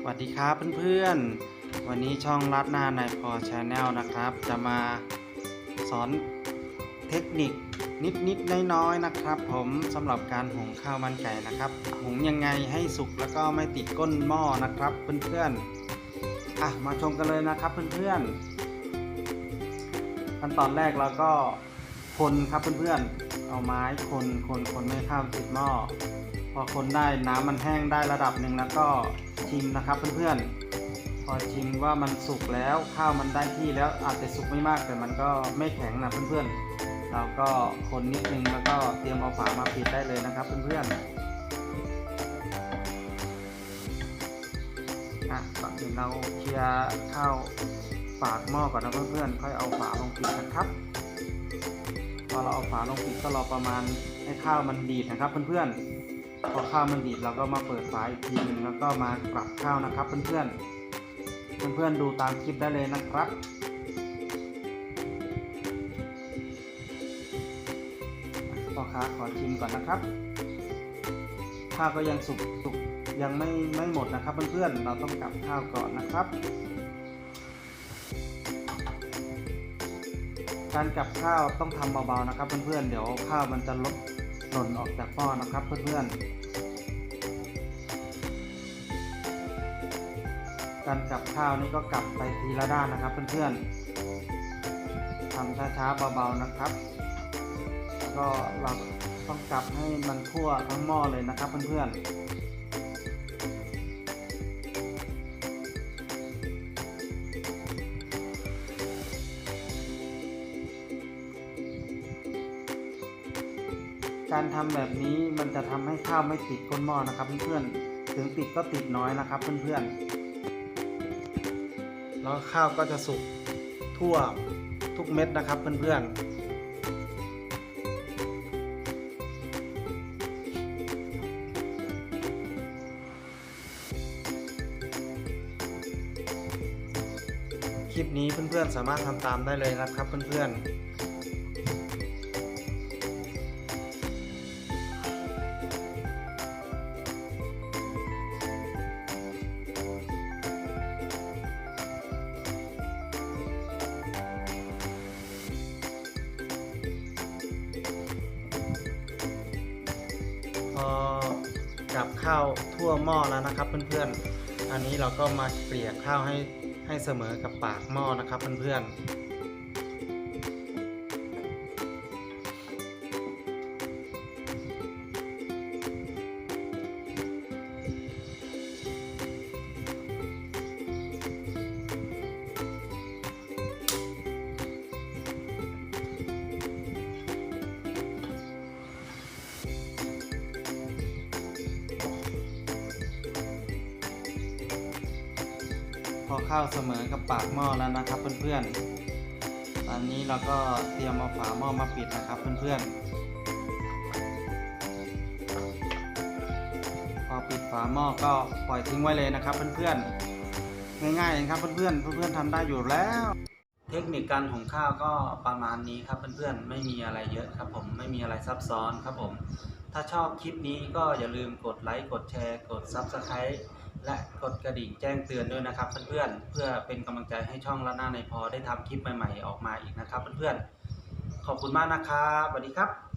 สวัสดีครับเพื่อนๆ วันนี้ช่องรัดหน้านายพอชาแนลนะครับ จะมาสอนเทคนิคนิดๆน้อยๆนะครับ ผมสำหรับการหุงข้าวมันไก่นะครับ หุงยังไงให้สุกแล้วก็ไม่ติดก้นหม้อนะครับ เพื่อนๆอะมาชมกันเลยนะครับเพื่อนๆขั้นตอนแรกเราก็คนครับเพื่อนๆ เอาไม้คนคนคนไม่ข้าวติดหม้อ พอคนได้น้ำมันแห้งได้ระดับหนึ่งแล้วก็ชิมนะครับเพื่อนๆ พอชิมว่ามันสุกแล้วข้าวมันได้ที่แล้วอาจจะสุกไม่มากแต่มันก็ไม่แข็งนะเพื่อนๆ เราก็คนนิดนึงแล้วก็เตรียมเอาฝามาปิดได้เลยนะครับเพื่อนๆ อะก่อนอื่นเราเคลียร์ข้าวฝากหม้อก่อนนะเพื่อนๆ ค่อยเอาฝาลงปิดนะครับ พอเราเอาฝาลงปิดก็รอประมาณให้ข้าวมันดีดนะครับเพื่อนๆ พอข้าวมันดีดเราก็มาเปิดฝาอีกทีนึงแล้วก็มากลับข้าวนะครับ เพื่อนๆ เพื่อนๆดูตามคลิปได้เลยนะครับพ่อค้าขอชิมก่อนนะครับข้าวก็ยังสุกสุกยังไม่ไม่หมดนะครับ เพื่อนๆเราต้องกลับข้าวก่อนนะครับ การกลับข้าวต้องทำเบาๆนะครับ เพื่อนๆเดี๋ยวข้าวมันจะลด หล่นออกจากหม้อนะครับเพื่อนๆ การกลับข้าวนี่ก็กลับไปทีละด้านนะครับเพื่อนๆทำช้าๆเบาๆนะครับ ก็เราต้องกลับให้มันทั่วทั้งหม้อเลยนะครับเพื่อนๆ การทำแบบนี้มันจะทำให้ข้าวไม่ติดก้นหม้อนะครับเพื่อนๆถึงติดก็ติดน้อยนะครับเพื่อนๆแล้วข้าวก็จะสุกทั่วทุกเม็ดนะครับเพื่อนๆคลิปนี้เพื่อนๆสามารถทำตามได้เลยนะครับเพื่อนๆ อกับข้าวทั่วหม้อแล้วนะครับเพื่อนๆ อันนี้เราก็มาเกลี่ยข้าวให้ให้เสมอกับปากหม้อนะครับเพื่อนๆ พอข้าวเสมอกับปากหม้อแล้วนะครับเพื่อนๆ ตอนนี้เราก็เตรียมเอาฝาหม้อมาปิดนะครับเพื่อนๆ พอปิดฝาหม้อก็ปล่อยทิ้งไว้เลยนะครับเพื่อนๆ ง่ายๆเองครับเพื่อนๆ เพื่อนๆทำได้อยู่แล้วเทคนิคการหุงข้าวก็ประมาณนี้ครับเพื่อนๆ ไม่มีอะไรเยอะครับผมไม่มีอะไรซับซ้อนครับผม ถ้าชอบคลิปนี้ก็อย่าลืมกดไลค์กดแชร์ กด Subscribe และกดกระดิ่งแจ้งเตือนด้วยนะครับเพื่อนๆเพื่อเป็นกำลังใจให้ช่องละหน้าในพอได้ทำคลิปใหม่ๆออกมาอีกนะครับเพื่อนๆขอบคุณมากนะครับสวัสดีครับ